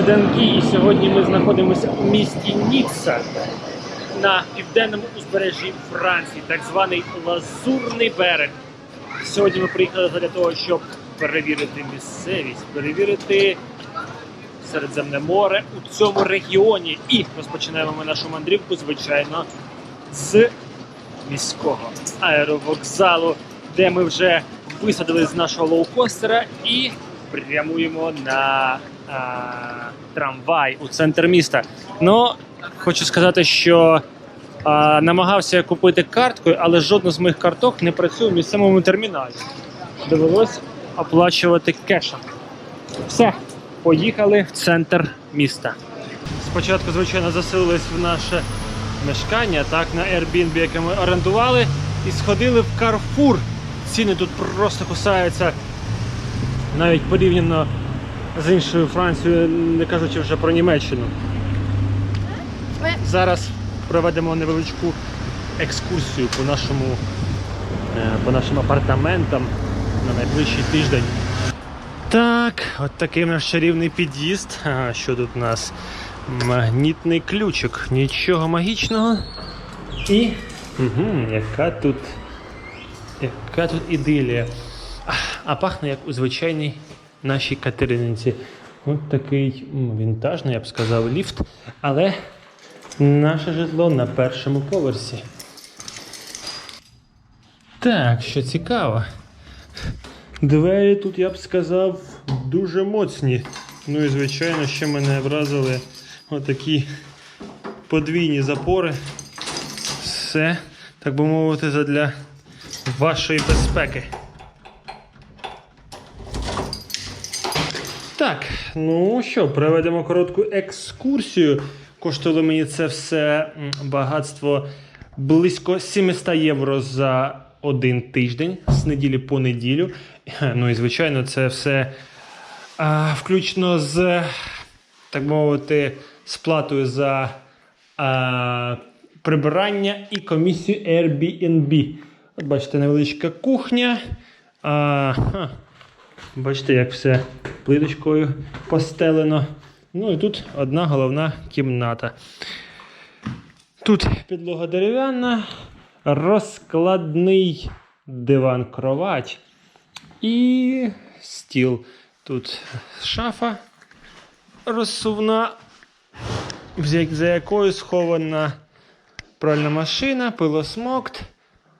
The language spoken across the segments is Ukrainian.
Це ДНК, і сьогодні ми знаходимося у місті Ніцца на південному узбережжі Франції, так званий Лазурний берег. Сьогодні ми приїхали для того, щоб перевірити місцевість, перевірити Середземне море у цьому регіоні. І розпочинаємо ми нашу мандрівку, звичайно, з міського аеровокзалу, де ми вже висадили з нашого лоукостера і прямуємо на трамвай у центр міста. Ну, хочу сказати, що а, намагався я купити карткою, але жодна з моїх карток не працює в місцевому терміналі. Довелось оплачувати кешем. Все, поїхали в центр міста. Спочатку, звичайно, заселились в наше мешкання, так, на Airbnb, яке ми орендували, і сходили в Carrefour. Ціни тут просто кусаються навіть порівняно з іншою Францією, не кажучи вже про Німеччину. Зараз проведемо невеличку екскурсію по нашому е, по нашим апартаментам на найближчий тиждень. Так, от такий наш чарівний під'їзд. Ага, що тут у нас? Магнітний ключик. Нічого магічного. І. Угу, яка тут. Яка тут ідилія. А пахне як у звичайній нашій Катерининці. От такий вінтажний, я б сказав, ліфт. Але наше житло на першому поверсі. Так, що цікаво. Двері тут, я б сказав, дуже моцні. Ну і звичайно, ще мене вразили отакі подвійні запори. Все, так би мовити, задля вашої безпеки. Так, ну що, проведемо коротку екскурсію. Коштувало мені це все багатство близько 700 євро за один тиждень з неділі по неділю. Ну і звичайно, це все а, включно з, так мовити, сплатою за а, прибирання і комісію Airbnb. От бачите, невеличка кухня. А, бачите, як все плиточкою постелено. Ну і тут одна головна кімната. Тут підлога дерев'яна, розкладний диван кровать і стіл. Тут шафа розсувна, за якою схована пральна машина, пилосмокт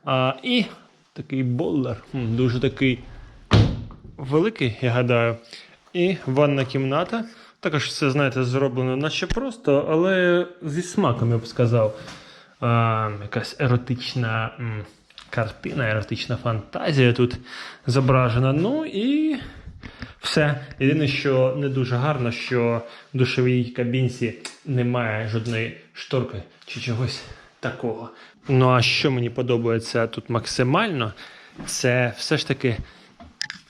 а, і такий боллер. Дуже такий великий, я гадаю. І ванна кімната. Також все, знаєте, зроблено наче просто, але зі смаком, я б сказав. А, якась еротична м, картина, еротична фантазія тут зображена. Ну і все. Єдине, що не дуже гарно, що в душовій кабінці немає жодної шторки чи чогось такого. Ну а що мені подобається тут максимально, це все ж таки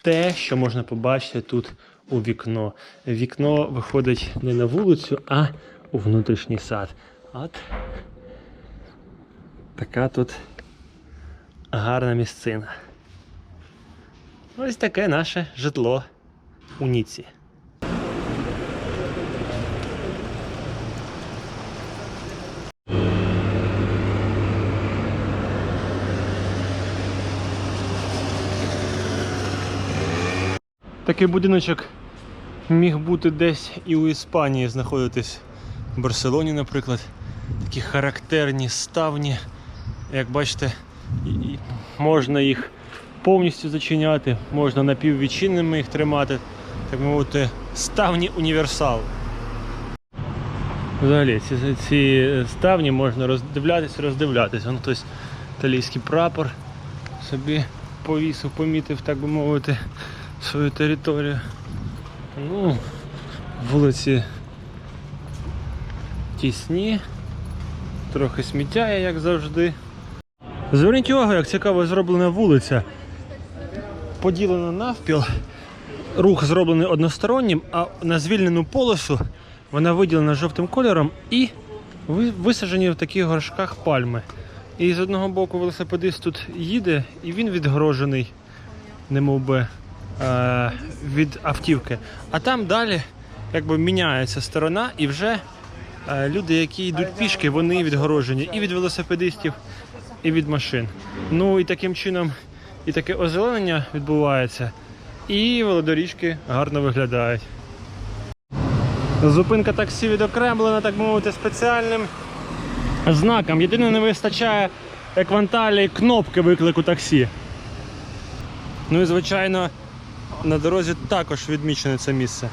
те, що можна побачити тут у вікно. Вікно виходить не на вулицю, а у внутрішній сад. От така тут гарна місцина. Ось таке наше житло у Ніці. Такий будиночок міг бути десь і у Іспанії знаходитись. В Барселоні, наприклад. Такі характерні ставні. Як бачите, можна їх повністю зачиняти, можна напіввідчинними їх тримати. Так мовити, ставні універсал. Взагалі, ці, ці ставні можна роздивлятися, роздивлятися. Вон хтось італійський прапор собі повісив, помітив, так би мовити, свою територію. Ну, вулиці тісні, трохи сміття є, як завжди. Зверніть увагу, як цікаво зроблена вулиця. Поділена навпіл. Рух зроблений одностороннім, а на звільнену полосу вона виділена жовтим кольором і ви- висаджені в таких горшках пальми. І з одного боку велосипедист тут їде, і він відгорожений, немов би, е, від автівки. А там далі якби міняється сторона, і вже е, люди, які йдуть пішки, вони відгорожені і від велосипедистів, і від машин. Ну і таким чином і таке озеленення відбувається, і велодоріжки гарно виглядають. Зупинка таксі відокремлена, так мовити, спеціальним знаком. Єдине не вистачає як в кнопки виклику таксі. Ну і звичайно, на дорозі також відмічене це місце.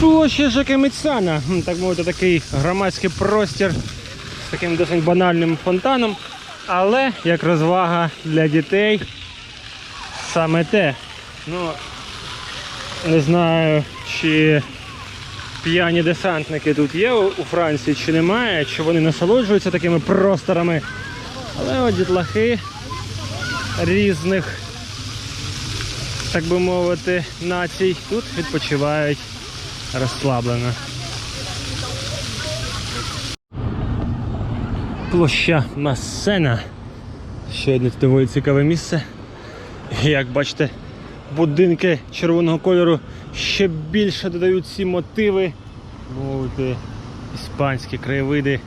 Площа Жеки Міцана, М, так мовити, такий громадський простір з таким досить банальним фонтаном, але як розвага для дітей саме те. Ну, не знаю, чи п'яні десантники тут є у Франції, чи немає, чи вони насолоджуються такими просторами. Але от дітлахи різних, так би мовити, націй тут відпочивають розслаблено. Площа Массена. Ще одне доволі цікаве місце. Як бачите, будинки червоного кольору ще більше додають ці мотиви. Мовити, іспанські краєвиди.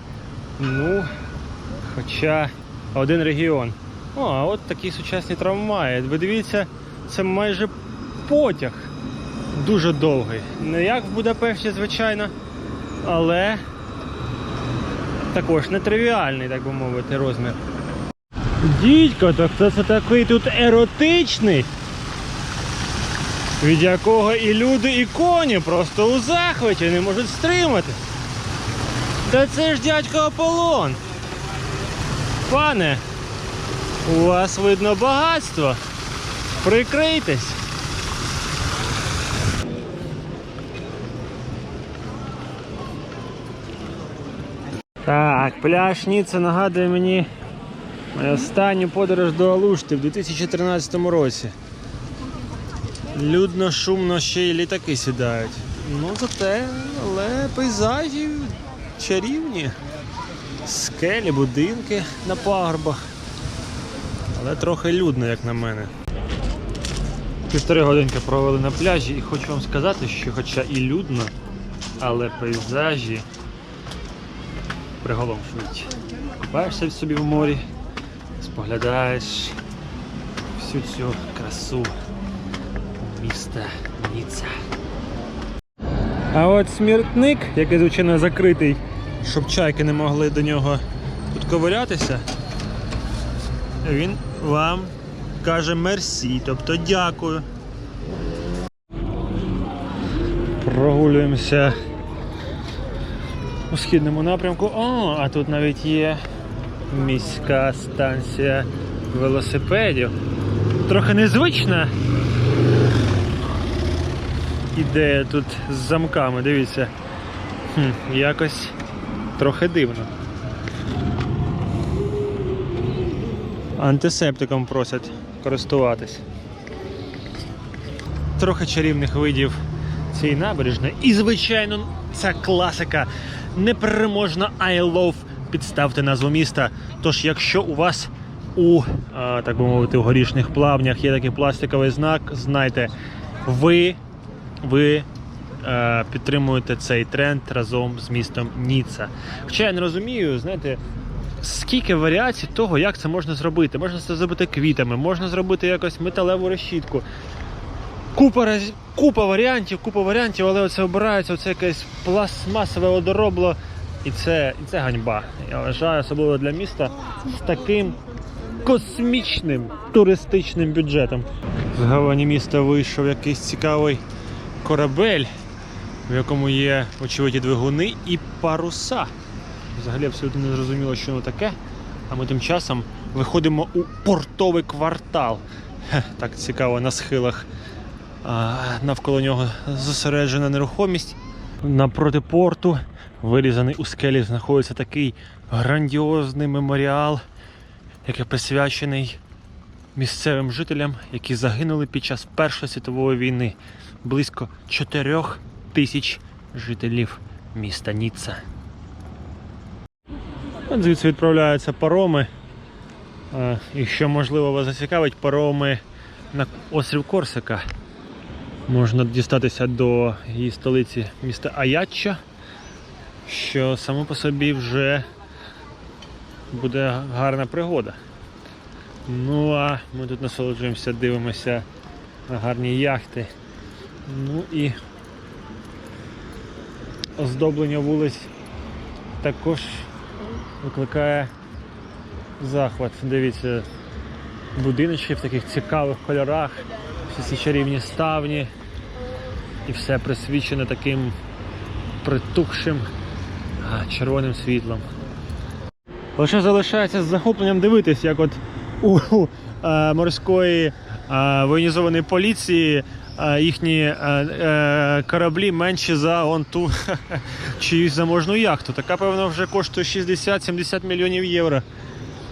Ну, хоча один регіон. О, а от такі сучасні трамваї. Ви дивіться, це майже потяг. Дуже довгий. Не як в Будапешті, звичайно, але також нетривіальний, так би мовити, розмір. Дідько, так це, це такий тут еротичний, від якого і люди, і коні просто у захваті не можуть стримати. Та це ж дядько Аполлон. Пане, у вас видно багатство. Прикрийтесь. Так, пляж Ніцца нагадує мені останню подорож до Алушти в 2013 році. Людно, шумно, ще й літаки сідають. Ну зате, але пейзажі чарівні. Скелі, будинки на пагорбах. Але трохи людно, як на мене. Півтори годинки провели на пляжі і хочу вам сказати, що хоча і людно, але пейзажі приголомшують. Купаєшся собі в морі, споглядаєш всю цю красу міста Ніцца. А от сміртник, який звичайно закритий, щоб чайки не могли до нього тут ковирятися, він вам каже мерсі, тобто дякую. Прогулюємося у східному напрямку. О, а тут навіть є міська станція велосипедів. Трохи незвична ідея тут з замками, дивіться. Хм, якось трохи дивно. Антисептиком просять користуватись. Трохи чарівних видів цієї набережної. І, звичайно, ця класика непереможна I love підставте назву міста. Тож, якщо у вас у, а, так би мовити, у горішніх плавнях є такий пластиковий знак, знайте, ви, ви е, підтримуєте цей тренд разом з містом Ніцца. Хоча я не розумію, знаєте, скільки варіацій того, як це можна зробити. Можна це зробити квітами, можна зробити якось металеву решітку. Купа, купа варіантів, купа варіантів, але оце обирається оце якесь пластмасове одоробло. І це, і це ганьба. Я вважаю, особливо для міста з таким космічним туристичним бюджетом. З гавані міста вийшов якийсь цікавий корабель, в якому є очевидні двигуни і паруса. Взагалі абсолютно не зрозуміло, що воно таке. А ми тим часом виходимо у портовий квартал. Так цікаво на схилах. Навколо нього зосереджена нерухомість. Напроти порту, вирізаний у скелі, знаходиться такий грандіозний меморіал, який присвячений місцевим жителям, які загинули під час Першої світової війни. Близько 4 тисяч жителів міста Ніцца. От звідси відправляються пароми. Е, І що можливо вас зацікавить, пароми на острів Корсика. Можна дістатися до її столиці міста Аячча, що само по собі вже буде гарна пригода. Ну а ми тут насолоджуємося, дивимося на гарні яхти. Ну і оздоблення вулиць також викликає захват. Дивіться, будиночки в таких цікавих кольорах, всі ці чарівні ставні, і все присвічене таким притухшим червоним світлом. Лише залишається з захопленням дивитись, як от у е, морської е, воєнізованої поліції їхні е, е, кораблі менші за он ту чиюсь заможну яхту. Така, певно, вже коштує 60-70 мільйонів євро,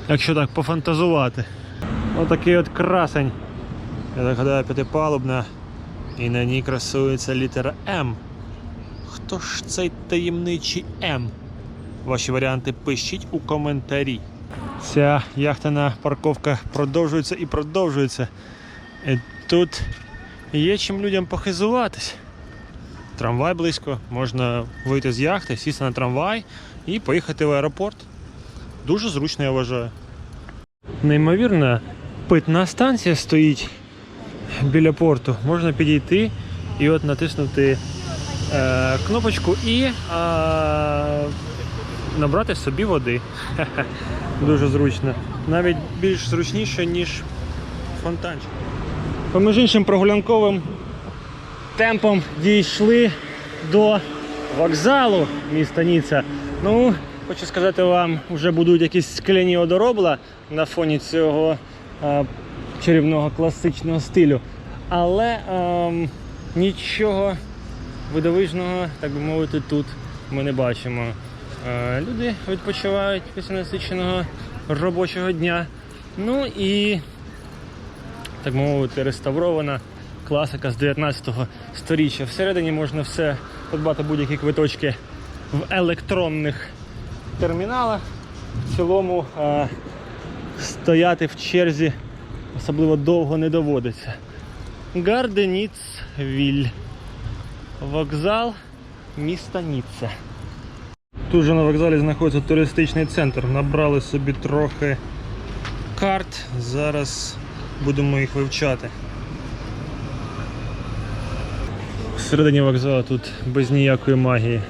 якщо так пофантазувати. Отакий от красень. Я так гадаю, п'ятипалубна. І на ній красується літера М. Хто ж цей таємничий М? Ваші варіанти пишіть у коментарі. Ця яхтана парковка продовжується і продовжується. І тут є чим людям похизуватись. Трамвай близько, можна вийти з яхти, сісти на трамвай і поїхати в аеропорт. Дуже зручно, я вважаю. Неймовірна питна станція стоїть біля порту. Можна підійти і от натиснути е, кнопочку і е, набрати собі води. Дуже зручно. Навіть більш зручніше, ніж фонтанчик. Поміж іншим прогулянковим темпом дійшли до вокзалу міста Ніцца. Ну, хочу сказати вам, вже будуть якісь скляні одоробла на фоні цього е, чарівного класичного стилю. Але ем, нічого видовижного, так би мовити, тут ми не бачимо. Е, люди відпочивають після насиченого робочого дня. Ну і, так мовити, реставрована класика з 19 сторіччя. Всередині можна все подбати будь-які квиточки в електронних терміналах. В цілому е, стояти в черзі особливо довго не доводиться. Гарденіцвіль. Вокзал міста Ніцца. Тут же на вокзалі знаходиться туристичний центр. Набрали собі трохи карт. Зараз будемо їх вивчати. Всередині вокзалу тут без ніякої магії.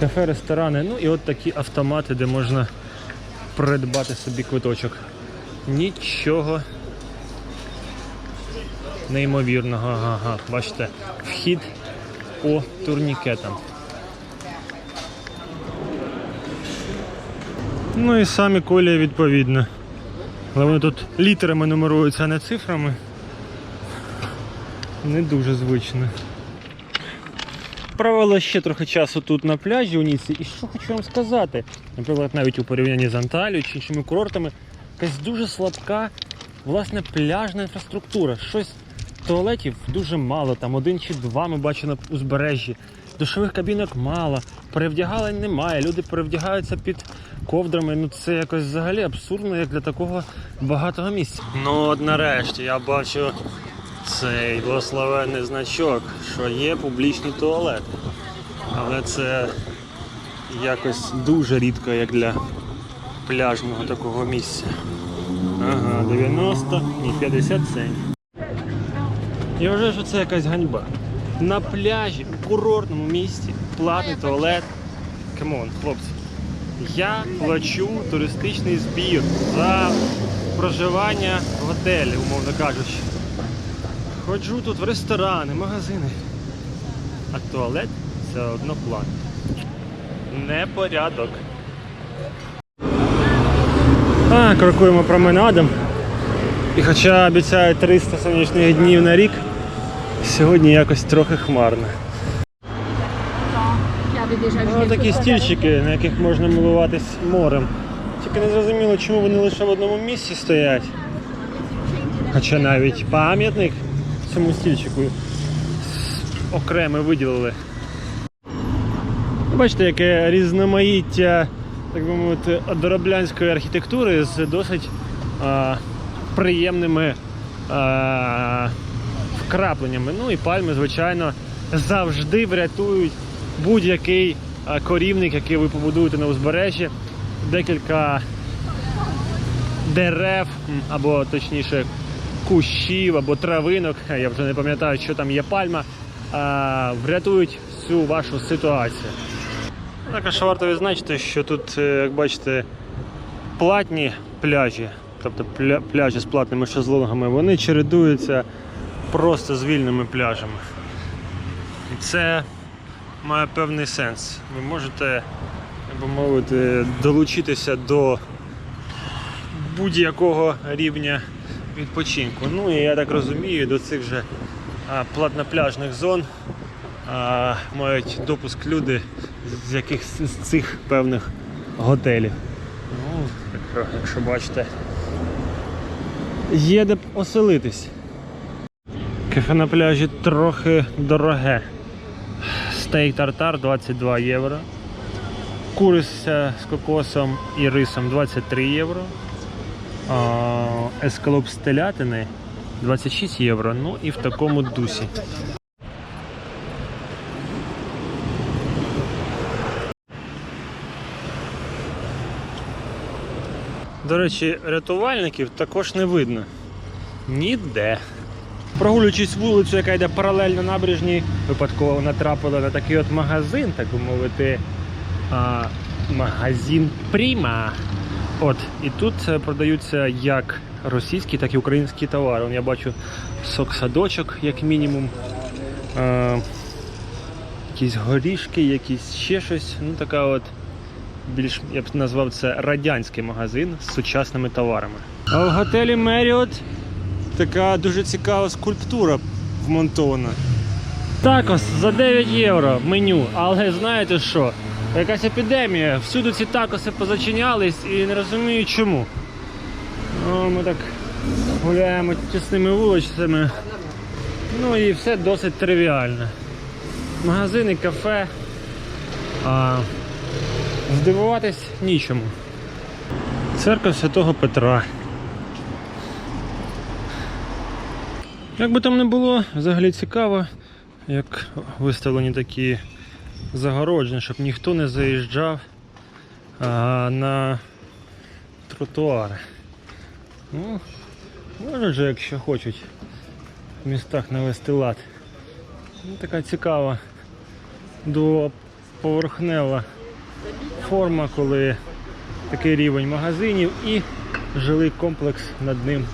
Кафе, ресторани, ну і от такі автомати, де можна придбати собі квиточок. Нічого неймовірного. Ага, бачите, вхід по турнікетам. Ну і самі колії відповідно. Але вони тут літерами нумеруються, а не цифрами. Не дуже звично. Провела ще трохи часу тут на пляжі у Ніці. І що хочу вам сказати? Наприклад, навіть у порівнянні з Анталією чи іншими курортами, якась дуже слабка власне пляжна інфраструктура. Щось туалетів дуже мало, там один чи два ми бачимо на узбережжі. Душових кабінок мало, перевдягалень немає, люди перевдягаються під ковдрами. Ну це якось взагалі абсурдно, як для такого багатого місця. Ну от нарешті я бачу цей благословенний значок, що є публічний туалет. Але це якось дуже рідко, як для пляжного такого місця. Ага, 90, ні, 50 центів. Я вважаю, що це якась ганьба. На пляжі, у курортному місті, платний туалет. Камон, хлопці. Я плачу туристичний збір за проживання в готелі, умовно кажучи. Ходжу тут в ресторани, магазини. А туалет все одно платний. Непорядок. А, крокуємо променадом. І хоча обіцяють 300 сонячних днів на рік, сьогодні якось трохи хмарно. Ну, такі стільчики, на яких можна милуватись морем. Тільки не зрозуміло, чому вони лише в одному місці стоять. Хоча навіть пам'ятник цьому стільчику окремо виділили. Бачите, яке різноманіття, так би мовити, дороблянської архітектури з досить а, приємними а, вкрапленнями. Ну і пальми, звичайно, завжди врятують будь-який корівник, який ви побудуєте на узбережжі. Декілька дерев, або точніше кущів, або травинок, я вже не пам'ятаю, що там є пальма, врятують всю вашу ситуацію. Також варто відзначити, що тут, е, як бачите, платні пляжі, тобто пля- пляжі з платними шезлонгами, вони чередуються просто з вільними пляжами. І це має певний сенс. Ви можете, як би мовити, долучитися до будь-якого рівня відпочинку. Ну і я так розумію, до цих же платнопляжних зон а, мають допуск люди з якихось з цих певних готелів. Ну, якщо бачите, є де б оселитись. Кафе на пляжі трохи дороге. Стейк тартар 22 євро. Куриця з кокосом і рисом 23 євро. Ескалоп з телятини 26 євро. Ну і в такому дусі. До речі, рятувальників також не видно. Ніде. Прогулюючись вулицю, яка йде паралельно набережній, випадково натрапили на такий от магазин, так би мовити, а, магазин Пріма. От, і тут е, продаються як російські, так і українські товари. Я бачу сок-садочок, як мінімум. Е, якісь горішки, якісь ще щось. Ну, така от більш я б назвав це радянський магазин з сучасними товарами. А в готелі Marriott така дуже цікава скульптура вмонтована. Також за 9 євро меню, але знаєте що? Якась епідемія, всюди ці такоси позачинялись і не розумію чому. Ну, ми так гуляємо тісними вулицями. Ну і все досить тривіально. Магазини, кафе. А, здивуватись нічому. Церква Святого Петра. Як би там не було, взагалі цікаво, як виставлені такі загородження, щоб ніхто не заїжджав а, на тротуари. Ну, можна же, якщо хочуть, в містах навести лад. Ну, така цікава двоповерхнева форма, коли такий рівень магазинів і жилий комплекс над ним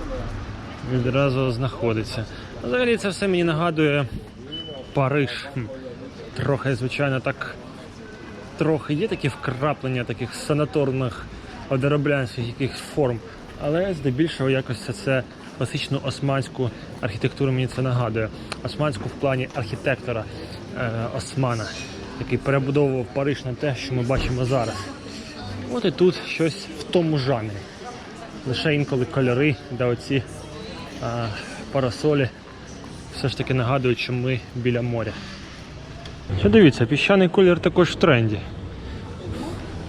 відразу знаходиться. Взагалі це все мені нагадує Париж. Трохи, звичайно, так. Трохи є такі вкраплення таких санаторних одероблянських якихось форм, але здебільшого якось це, це класичну османську архітектуру мені це нагадує. Османську в плані архітектора е, Османа, який перебудовував Париж на те, що ми бачимо зараз. От і тут щось в тому жанрі. Лише інколи кольори, да оці парасолі все ж таки нагадують, що ми біля моря. Що дивіться, піщаний колір також в тренді.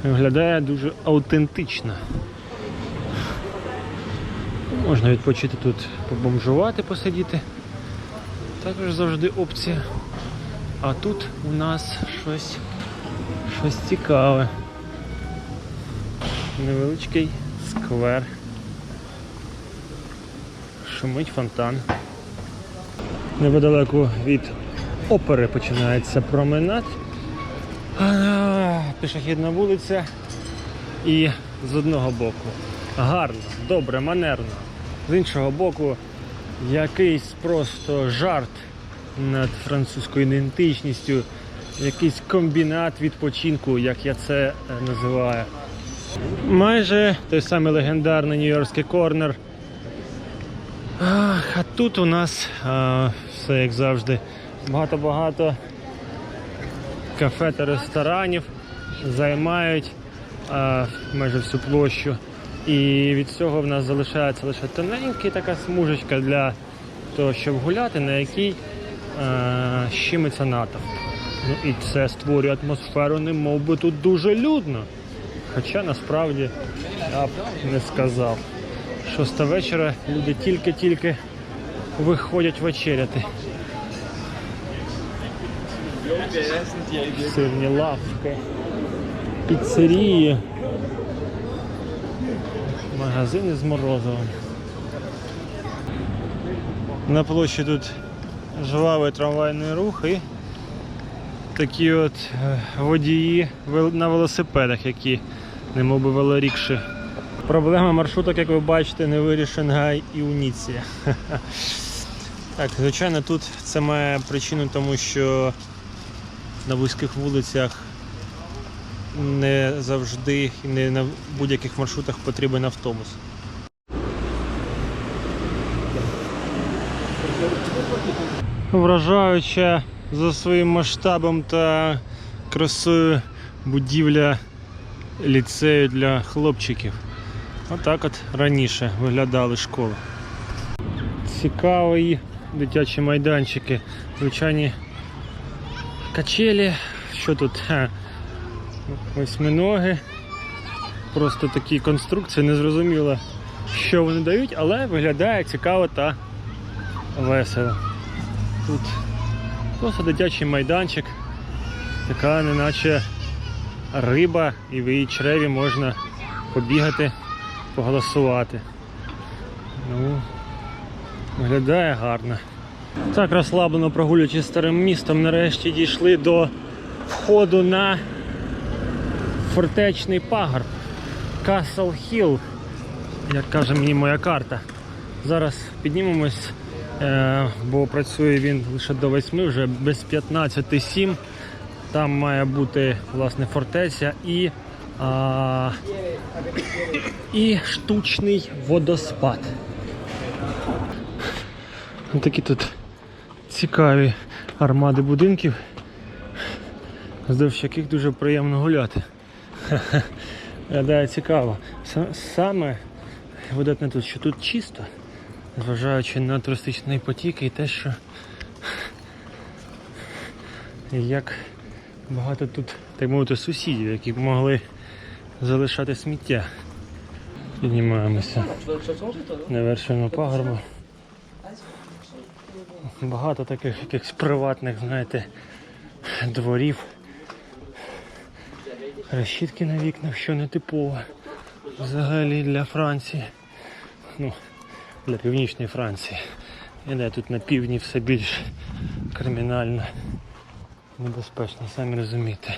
Виглядає дуже аутентично. Можна відпочити тут, побомжувати, посидіти. Також завжди опція. А тут у нас щось, щось цікаве. Невеличкий сквер. Шумить фонтан. Неподалеку від опери починається променад. Пішохідна вулиця. І з одного боку гарно, добре, манерно. З іншого боку, якийсь просто жарт над французькою ідентичністю, якийсь комбінат відпочинку, як я це е, називаю. Майже той самий легендарний нью-йоркський корнер. Ах, а тут у нас а, все як завжди. Багато-багато кафе та ресторанів займають а, майже всю площу. І від цього в нас залишається лише тоненька така смужечка для того, щоб гуляти, на якій а, щимиться натовп. Ну і це створює атмосферу, не би тут дуже людно. Хоча насправді я б не сказав. Шоста вечора люди тільки-тільки виходять вечеряти. Сирні лавки, піцерії, магазини з морозивом. На площі тут жвавий трамвайний рух і такі от е, водії на велосипедах, які не мов би велорікші. Проблема маршруток, як ви бачите, не вирішена і у Ніці. Так, звичайно, тут це має причину, тому що на вузьких вулицях не завжди і не на будь-яких маршрутах потрібен автобус. Вражаюча за своїм масштабом та красою будівля ліцею для хлопчиків. Отак от раніше виглядали школи. Цікаві дитячі майданчики, звичайні качелі. Що тут? Ха. Восьминоги. Просто такі конструкції, незрозуміло, що вони дають, але виглядає цікаво та весело. Тут просто дитячий майданчик, така неначе риба, і в її чреві можна побігати, поголосувати. Ну, виглядає гарно. Так розслаблено прогулюючись старим містом, нарешті дійшли до входу на фортечний пагорб Castle Hill, як каже мені моя карта. Зараз піднімемось, е, бо працює він лише до 8, вже без 15-7. Там має бути власне фортеця і, а, і штучний водоспад. Такі тут цікаві армади будинків, вздовж яких дуже приємно гуляти. Виглядає цікаво. Саме видатне тут, що тут чисто, зважаючи на туристичний потік і те, що як багато тут, так мовити, сусідів, які могли залишати сміття. Піднімаємося на вершину пагорбу. Багато таких якихось приватних, знаєте, дворів. Решітки на вікнах, що не типово. Взагалі для Франції. Ну, для північної Франції. І де тут на півдні все більш кримінально небезпечно, самі розумієте.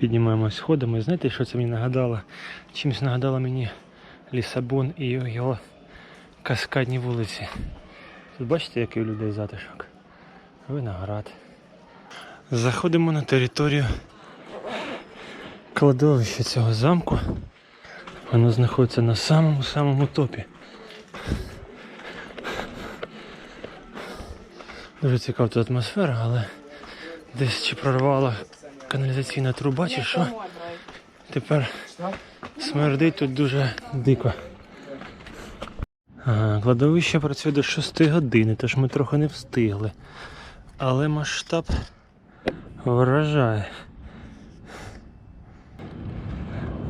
Піднімаємось сходами. Знаєте, що це мені нагадало? Чимось нагадало мені Лісабон і його каскадні вулиці. Тут бачите, який у людей затишок? Виноград. Заходимо на територію кладовища цього замку. Воно знаходиться на самому самому топі. Дуже цікава тут атмосфера, але десь чи прорвала каналізаційна труба, чи що. Тепер смердить тут дуже дико. Ага, кладовище працює до 6 години, тож ми трохи не встигли. Але масштаб вражає.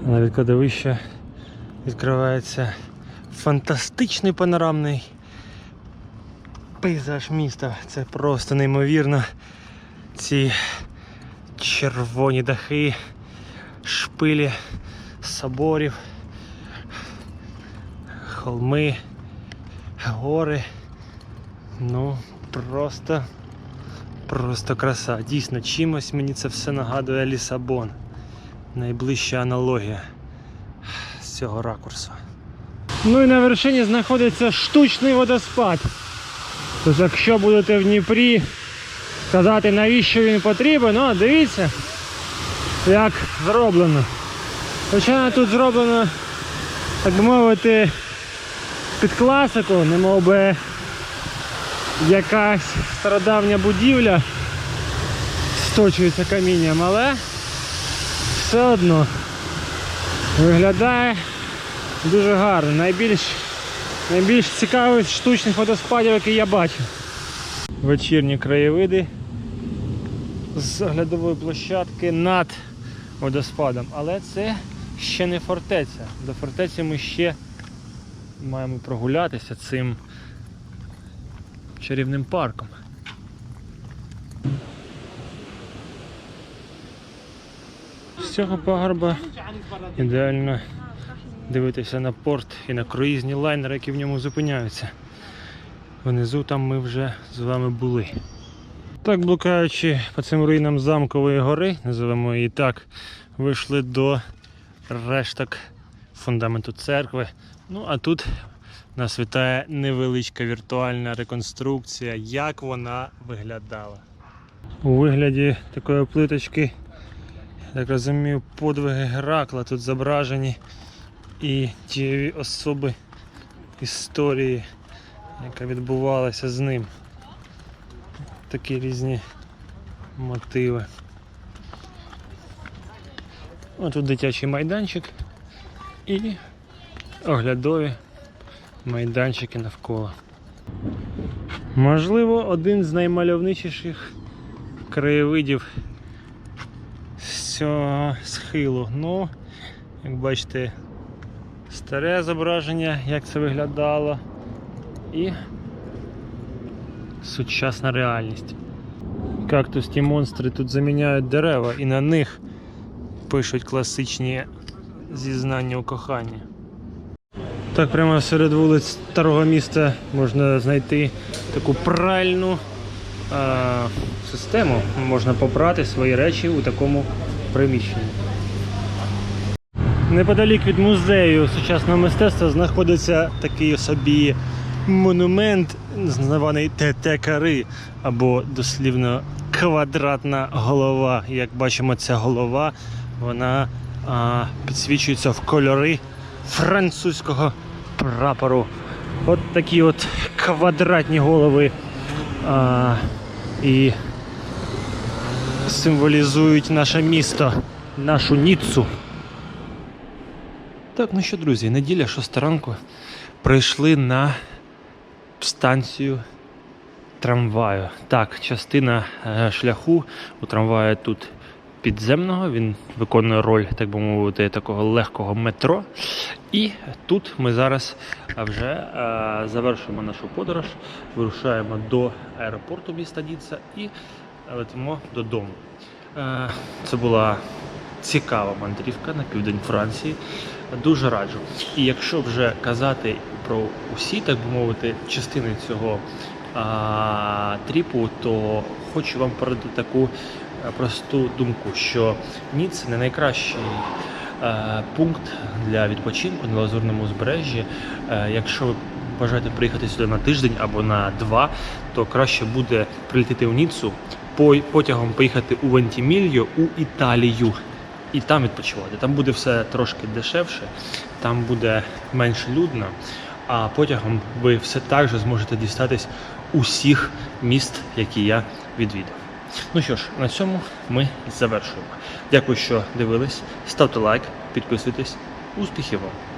На від кладовища відкривається фантастичний панорамний пейзаж міста. Це просто неймовірно. Ці червоні дахи, шпилі соборів, холми, гори. Ну, просто, просто краса. Дійсно, чимось мені це все нагадує Лісабон. Найближча аналогія з цього ракурсу. Ну і на вершині знаходиться штучний водоспад. Тож якщо будете в Дніпрі сказати навіщо він потрібен, ну дивіться, як зроблено. Звичайно, тут зроблено, так би мовити, під класику, не би якась стародавня будівля сточується камінням, але все одно виглядає дуже гарно. Найбільш, найбільш цікавий з штучних водоспадів, який я бачив. Вечірні краєвиди з оглядової площадки над водоспадом, але це ще не фортеця. До фортеці ми ще маємо прогулятися цим чарівним парком. З цього пагорба ідеально дивитися на порт і на круїзні лайнери, які в ньому зупиняються. Внизу там ми вже з вами були. Так, блукаючи по цим руїнам замкової гори, називаємо її так, вийшли до решток фундаменту церкви. Ну а тут нас вітає невеличка віртуальна реконструкція, як вона виглядала. У вигляді такої плиточки, так розумію, подвиги Геракла тут зображені і ті особи історії, яка відбувалася з ним. Такі різні мотиви. Ось тут дитячий майданчик і оглядові майданчики навколо. Можливо, один з наймальовничіших краєвидів з цього схилу. Ну, як бачите, старе зображення, як це виглядало, і сучасна реальність. Кактусні монстри тут заміняють дерева і на них пишуть класичні зізнання у коханні. Так, прямо серед вулиць старого міста можна знайти таку пральну а, систему. Можна попрати свої речі у такому приміщенні. Неподалік від музею сучасного мистецтва знаходиться такий собі монумент, званий ТТ Кари, або дослівно квадратна голова. Як бачимо, ця голова вона а, підсвічується в кольори французького прапору. От такі от квадратні голови а, і символізують наше місто, нашу Ніццу. Так, ну що, друзі, неділя, шоста ранку. Прийшли на станцію трамваю. Так, частина е, шляху у трамваю тут підземного. Він виконує роль, так би мовити, такого легкого метро. І тут ми зараз е, вже е, завершуємо нашу подорож, вирушаємо до аеропорту міста Ніцца і летимо додому. Це була цікава мандрівка на південь Франції. Дуже раджу. І якщо вже казати про усі, так би мовити, частини цього а, тріпу, то хочу вам порадити таку е, просту думку, що Ніц не найкращий е, пункт для відпочинку на лазурному узбережжі. Е, якщо ви бажаєте приїхати сюди на тиждень або на два, то краще буде прилетіти у Ніццу, по- потягом поїхати у Вентімільо у Італію і там відпочивати. Там буде все трошки дешевше, там буде менш людно, а потягом ви все так же зможете дістатись усіх міст, які я відвідав. Ну що ж, на цьому ми завершуємо. Дякую, що дивились. Ставте лайк, підписуйтесь. Успіхів вам!